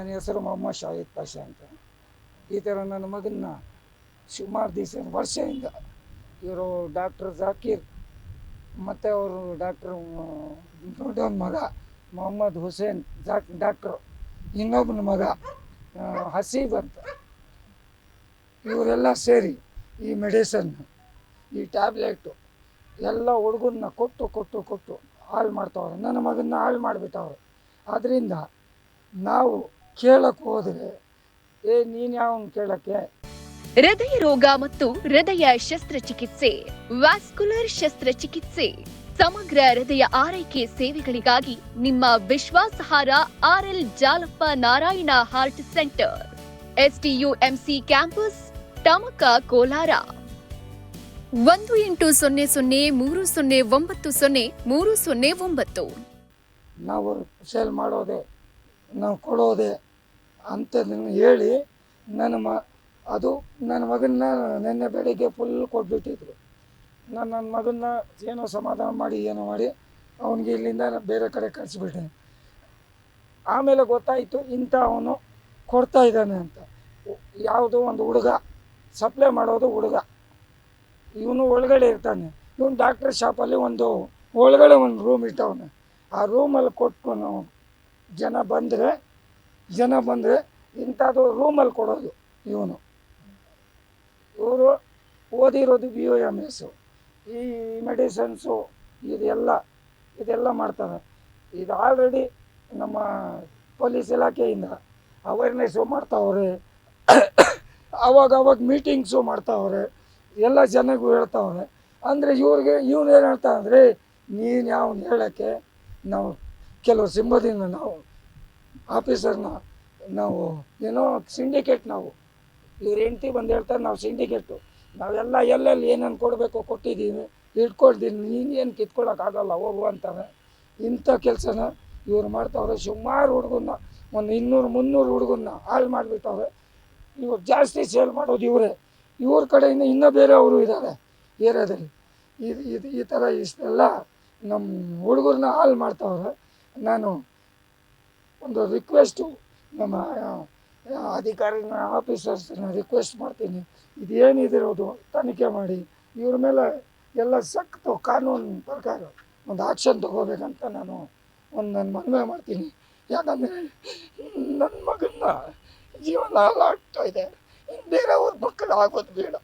ನನ್ನ ಹೆಸರು ಮೊಹಮ್ಮದ್ ಶಾಹಿದ್ ಪಾಷಾ ಅಂತ. ಈ ಥರ ನನ್ನ ಮಗನ್ನ ಸುಮಾರು ದಿವಸ ವರ್ಷದಿಂದ ಇವರು ಡಾಕ್ಟರ್ ಜಾಕೀರ್ ಮತ್ತು ಅವರು ಡಾಕ್ಟರ್ ದೊಡ್ಡವನ ಮಗ ಮೊಹಮ್ಮದ್ ಹುಸೇನ್ ಜಾಕ್, ಡಾಕ್ಟ್ರು. ಇನ್ನೊಬ್ಬನ ಮಗ ಹಸೀಬ್ ಅಂತ. ಇವರೆಲ್ಲ ಸೇರಿ ಈ ಮೆಡಿಸನ್, ಈ ಟ್ಯಾಬ್ಲೆಟು ಎಲ್ಲ ಹುಡುಗನ್ನ ಕೊಟ್ಟು ಕೊಟ್ಟು ಕೊಟ್ಟು ಹಾಳು ಮಾಡ್ತಾವ್ರೆ. ನನ್ನ ಮಗನ್ನ ಹಾಳು ಮಾಡಿಬಿಟ್ಟವ್ರೆ. ಆದ್ದರಿಂದ ನಾವು ಕೇಳಕ್ಕೆ ಹೋದರೆ ಏ ನೀನು ಯಾವನ್ ಕೇಳಕ್ಕೆ? ಹೃದಯ ರೋಗ ಮತ್ತು ಹೃದಯ ಶಸ್ತ್ರಚಿಕಿತ್ಸೆ ವ್ಯಾಸ್ಕುಲರ್ ಶಸ್ತ್ರಚಿಕಿತ್ಸೆ ಸಮಗ್ರ ಹೃದಯ ಆರೈಕೆ ಸೇವೆಗಳಿಗಾಗಿ ನಿಮ್ಮ ವಿಶ್ವಾಸಹಾರ R L Jalappa Narayana heart centre SDUMC campus Tamaka Kolar. ಒಂದು ಎಂಟು ಸೊನ್ನೆ ಸೊನ್ನೆ ಮೂರು ಸೊನ್ನೆ ಒಂಬತ್ತು ಸೊನ್ನೆ ಮೂರು ಸೊನ್ನೆ ಒಂಬತ್ತು. ನಾವು ಸೇಲ್ ಮಾಡೋದೆ ನಾವು ಕೊಡೋದೆ ಅಂಥದ್ದನ್ನು ಹೇಳಿ ನನ್ನ ಮ, ಅದು ನನ್ನ ಮಗನ್ನ ನಿನ್ನೆ ಬೆಳಿಗ್ಗೆ ಫುಲ್ ಕೊಟ್ಬಿಟ್ಟಿದ್ರು. ನಾನು ನನ್ನ ಮಗನ್ನ ಏನೋ ಸಮಾಧಾನ ಮಾಡಿ, ಏನೋ ಮಾಡಿ ಅವನಿಗೆ ಇಲ್ಲಿಂದ ಬೇರೆ ಕಡೆ ಕಳಿಸ್ಬಿಟ್ಟೆ ಆಮೇಲೆ ಗೊತ್ತಾಯಿತು ಇಂಥ ಅವನು ಕೊಡ್ತಾ ಇದ್ದಾನೆ ಅಂತ. ಯಾವುದೋ ಒಂದು ಹುಡುಗ ಸಪ್ಲೈ ಮಾಡೋದು ಹುಡುಗ. ಇವನು ಒಳಗಡೆ ಇರ್ತಾನೆ. ಇವನು ಡಾಕ್ಟರ್ ಶಾಪಲ್ಲಿ ಒಂದು ಒಳಗಡೆ ಒಂದು ರೂಮ್ ಇಟ್ಟವನೆ. ಆ ರೂಮಲ್ಲಿ ಕೊಟ್ಕೊಂಡು ಜನ ಬಂದರೆ ಜನ ಬಂದರೆ ಇಂಥದ್ದು ರೂಮಲ್ಲಿ ಕೊಡೋದು ಇವನು. ಇವರು ಓದಿರೋದು ಬಿ ಓ ಎಂ ಎಸ್ಸು ಈ ಮೆಡಿಸನ್ಸು ಇದೆಲ್ಲ ಇದೆಲ್ಲ ಮಾಡ್ತಾರೆ. ಇದು ಆಲ್ರೆಡಿ ನಮ್ಮ ಪೊಲೀಸ್ ಇಲಾಖೆಯಿಂದ ಅವೇರ್ನೆಸ್ಸು ಮಾಡ್ತಾವ್ರೆ. ಅವಾಗ ಅವಾಗ ಮೀಟಿಂಗ್ಸು ಮಾಡ್ತಾವ್ರೆ. ಎಲ್ಲ ಜನಗೂ ಹೇಳ್ತಾವ್ರೆ. ಅಂದರೆ ಇವ್ರಿಗೆ, ಇವನು ಏನು ಹೇಳ್ತಾ ಅಂದರೆ, ನೀನು ಯಾವನು ಹೇಳೋಕ್ಕೆ, ನಾವು ಕೆಲವು ಸಿಂಬದಿಂದ ನಾವು ಆಫೀಸರ್ನ ನಾವು ಏನೋ ಸಿಂಡಿಕೇಟ್ ನಾವು. ಇವ್ರ ಹೆಂಡ್ತಿ ಬಂದು ಹೇಳ್ತಾರೆ, ನಾವು ಸಿಂಡಿಕೇಟು. ನಾವೆಲ್ಲ ಎಲ್ಲೆಲ್ಲಿ ಏನೇನು ಕೊಡಬೇಕು ಕೊಟ್ಟಿದ್ದೀವಿ ಇಟ್ಕೊಳ್ತೀನಿ ನೀನೇನು ಕಿತ್ಕೊಳ್ಳೋಕ್ಕಾಗಲ್ಲ ಹೋಗು ಅಂತಾರೆ ಇಂಥ ಕೆಲಸನ ಇವ್ರು ಮಾಡ್ತಾವ್ರೆ. ಸುಮಾರು ಹುಡುಗನ್ನ, ಒಂದು ಇನ್ನೂರು, ಮುನ್ನೂರು ಹುಡುಗನ್ನ ಹಾಳು ಮಾಡಿಬಿಟ್ಟವ್ರೆ. ಇವ್ರು ಜಾಸ್ತಿ ಸೇಲ್ ಮಾಡೋದು ಇವರೇ. ಇವ್ರ ಕಡೆಯಿಂದ ಇನ್ನೂ ಬೇರೆಯವರು ಇದ್ದಾರೆ ಏರಿಯಾದಲ್ಲಿ. ಇದು ಇದು, ಈ ಥರ ಇಷ್ಟೆಲ್ಲ ನಮ್ಮ ಹುಡುಗರನ್ನ ಹಾಳು ಮಾಡ್ತಾವ್ರೆ. ನಾನು ಒಂದು ರಿಕ್ವೆಸ್ಟು ನಮ್ಮ ಅಧಿಕಾರಿ ಆಫೀಸರ್ಸ್ನ ರಿಕ್ವೆಸ್ಟ್ ಮಾಡ್ತೀನಿ. ಇದೇನಿದಿರೋದು ತನಿಖೆ ಮಾಡಿ. ಇವ್ರ ಮೇಲೆ ಎಲ್ಲ ಸಕ್ತು ಕಾನೂನು ಪ್ರಕಾರ ಒಂದು ಆಕ್ಷನ್ ತಗೋಬೇಕಂತ ನಾನು ಒಂದು ನನ್ನ ಮನವಿ ಮಾಡ್ತೀನಿ. ಯಾಕಂದರೆ ನನ್ನ ಮಗನ ಜೀವನ ಹಾಳಾಗ್ತಾ ಇದೆ. ಇನ್ನು ಬೇರೆಯವ್ರ ಮಕ್ಕಳು ಆಗೋದು ಬೇಡ.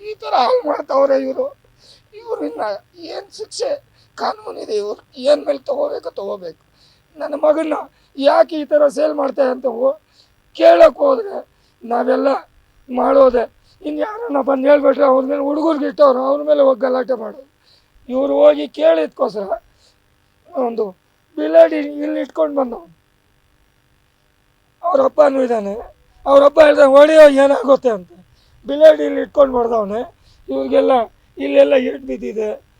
ಈ ಥರ ಹಾಳು ಮಾಡ್ತಾವ್ರೆ ಇವರು. ಇವರನ್ನ ಏನು ಶಿಕ್ಷೆ ಕಾನೂನಿದೆ ಇವ್ರು ಏನು ಮೇಲೆ ತಗೋಬೇಕು ತಗೋಬೇಕು. ನನ್ನ ಮಗನ್ನ ಯಾಕೆ ಈ ಥರ ಸೇಲ್ ಮಾಡ್ತಾರೆ ಅಂತ ಹೋ- ಕೇಳಕ್ಕೆ ಹೋದ್ರೆ ನಾವೆಲ್ಲ ಮಾಡೋದೆ. ಇನ್ನು ಯಾರನ್ನ ಬಂದು ಹೇಳ್ಬಿಟ್ರೆ ಅವ್ರ ಮೇಲೆ ಹುಡುಗರಿಗೆ ಇಟ್ಟವ್ರು, ಅವ್ರ ಮೇಲೆ ಹೋಗಿ ಗಲಾಟೆ ಮಾಡೋದು. ಇವರು ಹೋಗಿ ಕೇಳಿದ್ಕೋಸ್ಕರ ಒಂದು ಬಿಲಾಡಿ ಇಲ್ಲಿ ಇಟ್ಕೊಂಡು ಬಂದವನು. ಅವ್ರ ಅಪ್ಪನೂ ಇದ್ದಾನೆ. ಅವ್ರ ಅಪ್ಪ ಹೇಳ್ದ, ಹೊಡೆಯೋ, ಏನಾಗುತ್ತೆ? ಅಂತ. ಬಿಲಾಡಿ ಇಲ್ಲಿ ಇಟ್ಕೊಂಡು ಬರ್ದವನೆ. ಇವ್ರಿಗೆಲ್ಲ ಇಲ್ಲೆಲ್ಲ ಏಟು ಬಿದ್ದಿದೆ.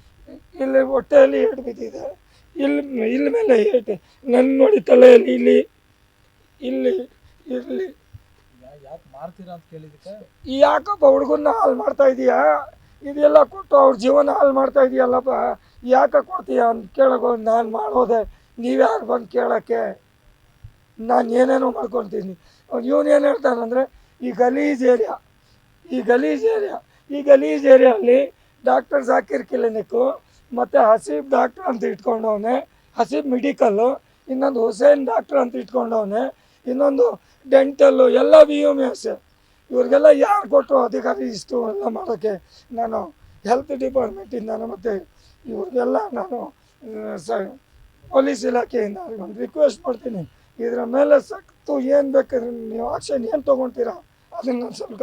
ಇಲ್ಲಿ ಹೊಟ್ಟೆಯಲ್ಲಿ ಏಟು ಬಿದ್ದಿದೆ. ಇಲ್ಲಿ ಇಲ್ಲಿ ಮೇಲೆ ಏಟು. ನನ್ನ ನೋಡಿ ತಲೆಯಲ್ಲಿ ಇಲ್ಲಿ ಇಲ್ಲಿ ಇಲ್ಲಿ. ಯಾಕೆ ಮಾರ್ತೀರಾ ಅಂತ ಕೇಳಿದಕ್ಕೆ ಯಾಕಪ್ಪ ಹುಡುಗನ್ನ ಹಾಳು ಮಾಡ್ತಾ ಇದೀಯಾ? ಇದೆಲ್ಲ ಕೊಟ್ಟು ಅವ್ರ ಜೀವನ ಹಾಳು ಮಾಡ್ತಾ ಇದೆಯಲ್ಲಪ್ಪ. ಯಾಕೆ ಕೊಡ್ತೀಯ ಅಂತ ಕೇಳಕ್ಕೆ ನಾನು ಮಾಡೋದೆ. ನೀವ್ಯಾರು ಬಂದು ಕೇಳೋಕ್ಕೆ? ನಾನು ಏನೇನೋ ಮಾಡ್ಕೊತೀನಿ. ಅವ್ನು ಇವನು ಏನು ಹೇಳ್ತಾನಂದರೆ, ಈ ಗಲೀಜ್ ಏರಿಯಾ, ಈ ಗಲೀಜ್ ಏರಿಯಾ, ಈ ಗಲೀಜ್ ಏರಿಯಲ್ಲಿ ಡಾಕ್ಟರ್ ಜಾಕಿರ್ ಕ್ಲಿನಿಕ್ಕು, ಮತ್ತು ಹಸೀಬ್ ಡಾಕ್ಟ್ರ್ ಅಂತ ಇಟ್ಕೊಂಡವನೆ, ಹಸೀಬ್ ಮೆಡಿಕಲ್ಲು ಇನ್ನೊಂದು ಹುಸೇನ್ ಡಾಕ್ಟ್ರ್ ಅಂತ ಇಟ್ಕೊಂಡವನೆ, ಇನ್ನೊಂದು ಡೆಂಟಲ್ಲು ಎಲ್ಲ ಬಿ ಎಂ ಎಸ್ ಇವ್ರಿಗೆಲ್ಲ ಯಾರು ಕೊಟ್ಟರು ಅಧಿಕಾರಿ ಇಷ್ಟು ಎಲ್ಲ ಮಾಡೋಕ್ಕೆ ನಾನು ಹೆಲ್ತ್ ಡಿಪಾರ್ಟ್ಮೆಂಟಿಂದ ಮತ್ತು ಇವ್ರಿಗೆಲ್ಲ ನಾನು ಸ, ಪೊಲೀಸ್ ಇಲಾಖೆಯಿಂದ ಒಂದು ರಿಕ್ವೆಸ್ಟ್ ಮಾಡ್ತೀನಿ. ಇದರ ಮೇಲೆ ಸಕ್ತು ಏನು ಬೇಕಾದ್ರೆ ನೀವು ಆಕ್ಷನ್ ಏನು ತೊಗೊಳ್ತೀರಾ ಅದನ್ನು ಸ್ವಲ್ಪ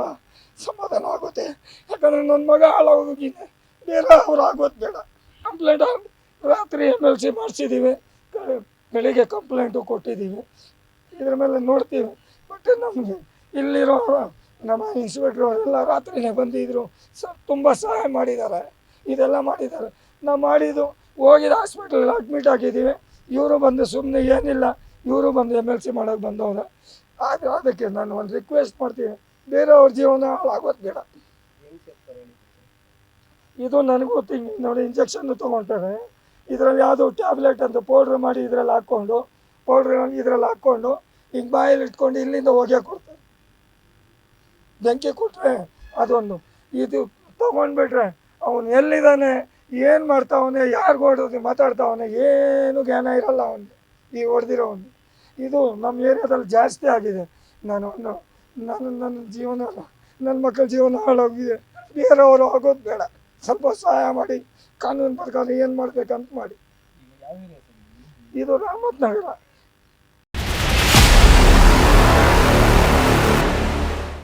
ಸಮಾಧಾನ ಆಗುತ್ತೆ ಯಾಕಂದರೆ ನನ್ನ ಮಗ ಹಾಳಾಗೋಗಿದ್ದೆ ಬೇರೆ ಅವ್ರು ಆಗೋದು ಬೇಡ. ಕಂಪ್ಲೇಂಟ್ ರಾತ್ರಿ ಎಂ ಎಲ್ ಸಿ ಮಾಡಿಸಿದ್ದೀವಿ ಬೆಳಿಗ್ಗೆ ಕಂಪ್ಲೇಂಟು ಕೊಟ್ಟಿದ್ದೀವಿ ಇದ್ರ ಮೇಲೆ ನೋಡ್ತೀವಿ. ಬಟ್ ನಮಗೆ ಇಲ್ಲಿರೋ ನಮ್ಮ ಇನ್ಸ್ಪೆಕ್ಟ್ರ್ ಅವರೆಲ್ಲ ರಾತ್ರಿನೇ ಬಂದಿದ್ದರು ಸ ತುಂಬ ಸಹಾಯ ಮಾಡಿದ್ದಾರೆ. ಇದೆಲ್ಲ ಮಾಡಿದ್ದಾರೆ. ನಾವು ಮಾಡಿದ್ದು ಹೋಗಿದ್ದು ಹಾಸ್ಪಿಟ್ಲಲ್ಲಿ ಅಡ್ಮಿಟ್ ಆಗಿದ್ದೀವಿ. ಇವರು ಬಂದು ಸುಮ್ಮನೆ ಏನಿಲ್ಲ. ಇವರು ಬಂದು ಎಂ ಎಲ್ ಸಿ ಮಾಡೋಕ್ಕೆ ಬಂದವ್ರೆ. ಆದರೆ ಅದಕ್ಕೆ ನಾನು ಒಂದು ರಿಕ್ವೆಸ್ಟ್ ಮಾಡ್ತೀನಿ. ಬೇರೆಯವ್ರ ಜೀವನ ಹಾಳಾಗೋದು ಬೇಡ. ಇದು ನನಗೂ ಗೊತ್ತಿಂಗ್ ನೋಡಿ ಇಂಜೆಕ್ಷನ್ ತೊಗೊಳ್ತಾರೆ ಇದರಲ್ಲಿ ಯಾವುದು ಟ್ಯಾಬ್ಲೆಟ್ ಅಂತ ಪೌಡ್ರ್ ಮಾಡಿ ಇದರಲ್ಲಿ ಹಾಕ್ಕೊಂಡು ಪೌಡ್ರ್ ಇದರಲ್ಲಿ ಹಾಕ್ಕೊಂಡು, ಹಿಂಗ್ ಬಾಯಲ್ಲಿ ಇಟ್ಕೊಂಡು ಇಲ್ಲಿಂದ ಹೊಗೆ ಕೊಡ್ತಾರೆ. ಬೆಂಕಿ ಕೊಟ್ಟರೆ ಅದೊಂದು. ಇದು ತಗೊಂಡ್ಬಿಟ್ರೆ ಅವನು ಎಲ್ಲಿದ್ದಾನೆ, ಏನು ಮಾಡ್ತಾವನೆ ಯಾರಿಗೂ ಹೊಡೆದು ಮಾತಾಡ್ತಾವನೆ, ಏನು ಜ್ಞಾನ ಇರಲ್ಲ ಅವನಿಗೆ. ಈ ಹೊಡೆದಿರೋವನು ಇದು ನಮ್ಮ ಏರಿಯಾದಲ್ಲಿ ಜಾಸ್ತಿ ಆಗಿದೆ. ನಾನು ನಾನು ನನ್ನ ಜೀವನ ನನ್ನ ಮಕ್ಕಳ ಜೀವನ ಹಾಳಾಗಿದೆ. ಬೇರೆಯವರು ಆಗೋದು ಬೇಡ. ಸ್ವಲ್ಪ ಸಹಾಯ ಮಾಡಿ. ಕಾನೂನು ಪ್ರಕಾರ ಏನು ಮಾಡ್ಬೇಕಂತ ಮಾಡಿ? ಇದು ರಾಮತ್ ನಗರ